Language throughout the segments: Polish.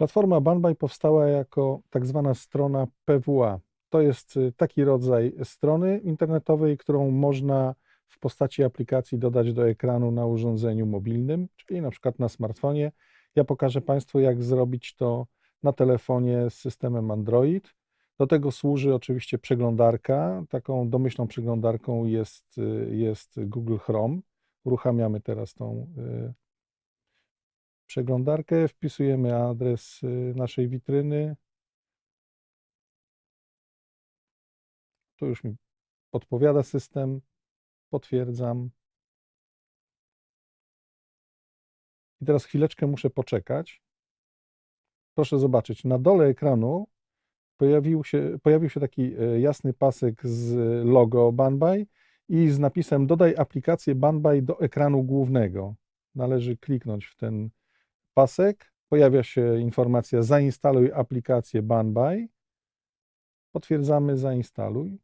Platforma Banbay powstała jako tak zwana strona PWA. To jest y, taki rodzaj strony internetowej, którą można w postaci aplikacji dodać do ekranu na urządzeniu mobilnym, czyli na przykład na smartfonie. Ja pokażę Państwu, jak zrobić to na telefonie z systemem Android. Do tego służy oczywiście przeglądarka. Taką domyślną przeglądarką jest, y, jest Google Chrome. Uruchamiamy teraz tą y, przeglądarkę, wpisujemy adres y, naszej witryny. Tu już mi podpowiada system, potwierdzam. I teraz chwileczkę muszę poczekać. Proszę zobaczyć, na dole ekranu pojawił się, pojawił się taki e, jasny pasek z logo Banbay i z napisem dodaj aplikację Banbay do ekranu głównego. Należy kliknąć w ten pasek, pojawia się informacja zainstaluj aplikację Banbay. Potwierdzamy zainstaluj.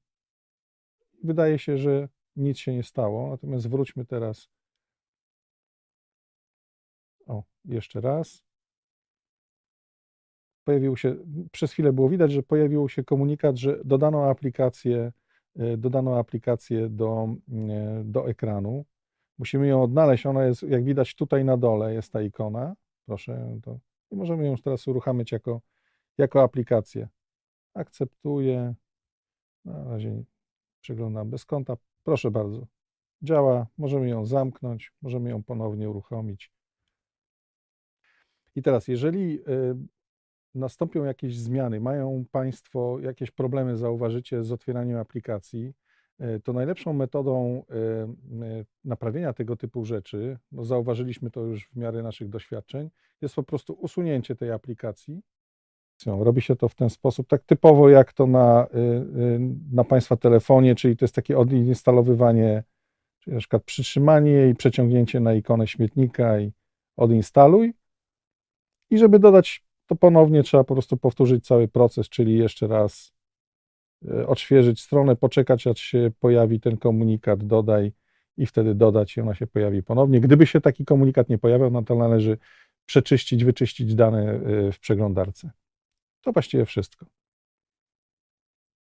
Wydaje się, że nic się nie stało, natomiast wróćmy teraz. O, jeszcze raz. Pojawił się, przez chwilę było widać, że pojawił się komunikat, że dodano aplikację, y, dodano aplikację do, y, do ekranu. Musimy ją odnaleźć. Ona jest, jak widać, tutaj na dole jest ta ikona. Proszę, to i możemy ją już teraz uruchamiać jako, jako aplikację. Akceptuję. Na razie przeglądam bez konta. Proszę bardzo. Działa. Możemy ją zamknąć, możemy ją ponownie uruchomić. I teraz, jeżeli y, nastąpią jakieś zmiany, mają Państwo jakieś problemy, zauważycie z otwieraniem aplikacji, to najlepszą metodą y, y, naprawienia tego typu rzeczy, bo zauważyliśmy to już w miarę naszych doświadczeń, jest po prostu usunięcie tej aplikacji. Robi się to w ten sposób, tak typowo jak to na, na Państwa telefonie, czyli to jest takie odinstalowywanie, czyli na przykład przytrzymanie i przeciągnięcie na ikonę śmietnika i odinstaluj. I żeby dodać to ponownie trzeba po prostu powtórzyć cały proces, czyli jeszcze raz odświeżyć stronę, poczekać aż się pojawi ten komunikat dodaj i wtedy dodać i ona się pojawi ponownie. Gdyby się taki komunikat nie pojawiał, no to należy przeczyścić, wyczyścić dane w przeglądarce. To właściwie wszystko.